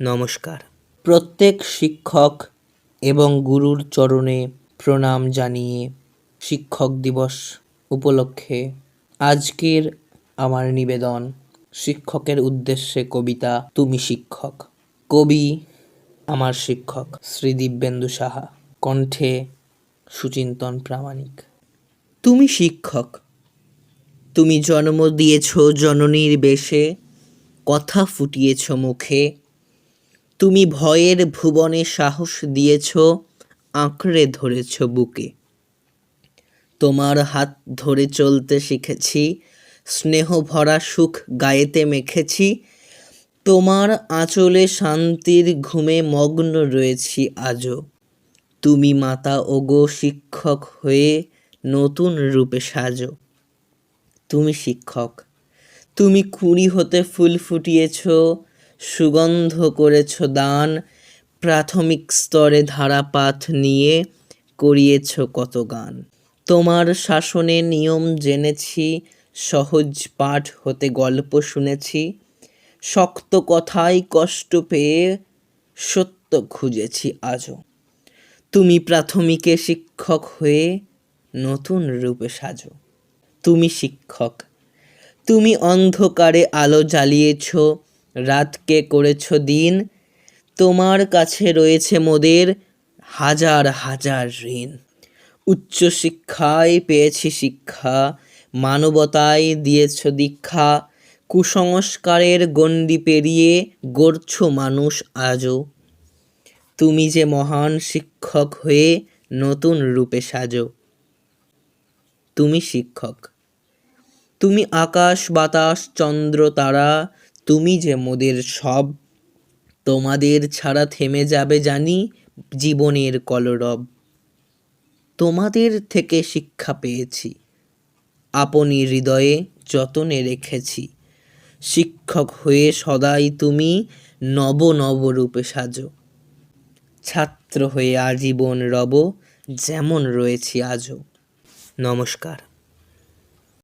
নমস্কার। প্রত্যেক শিক্ষক এবং গুরুর চরণে প্রণাম জানিয়ে শিক্ষক দিবস উপলক্ষে আজকের আমার নিবেদন, শিক্ষকের উদ্দেশ্যে কবিতা, তুমি শিক্ষক। কবি আমার শিক্ষক শ্রী দিব্যেন্দু সাহা, কণ্ঠে সুচিন্তন প্রামাণিক। তুমি শিক্ষক, তুমি জন্ম দিয়েছ জননীর বেশে, কথা ফুটিয়েছ মুখে তুমি ভয়ের ভুবনে সাহস দিয়েছ, আঁকড়ে ধরেছ বুকে। তোমার হাত ধরে চলতে শিখেছি, স্নেহ ভরা সুখ গায়েতে মেখেছি। তোমার আঁচলে শান্তির ঘুমে মগ্ন রয়েছি আজও। তুমি মাতা ওগো শিক্ষক হয়ে নতুন রূপে সাজো। তুমি শিক্ষক, তুমি কুড়ি হতে ফুল ফুটিয়েছ সুগন্ধ করেছ দান, প্রাথমিক স্তরে ধারাপাত নিয়ে করিয়েছ কত গান। তোমার শাসনে নিয়ম জেনেছি, সহজ পাঠ হতে গল্প শুনেছি, শক্ত কথায় কষ্ট পেয়ে সত্য খুঁজেছি আজও। তুমি প্রাথমিকে শিক্ষক হয়ে নতুন রূপে সাজো। তুমি শিক্ষক, তুমি অন্ধকারে আলো জ্বালিয়েছ রাতকে করেছ দিন, তোমার কাছে রয়েছে মোদের হাজার হাজার ঋণ। উচ্চ শিক্ষায় পেয়েছি শিক্ষা মানবতায় দিয়েছ দীক্ষা, কুসংস্কারের গণ্ডি পেরিয়ে গড়ছ মানুষ আজও। তুমি যে মহান শিক্ষক হয়ে নতুন রূপে সাজো। তুমি শিক্ষক। তুমি আকাশ, বাতাস, চন্দ্র, তারা তুমি যে মোদের সব, তোমাদের ছাড়া থেমে যাবে জানি জীবনের কলরব। তোমাদের থেকে শিক্ষা পেয়েছি, আপনি হৃদয়ে যতনে রেখেছি। শিক্ষক হয়ে সদাই তুমি নব নব রূপে সাজো। ছাত্র হয়ে আজীবন রব, যেমন রয়েছি আজও। নমস্কার।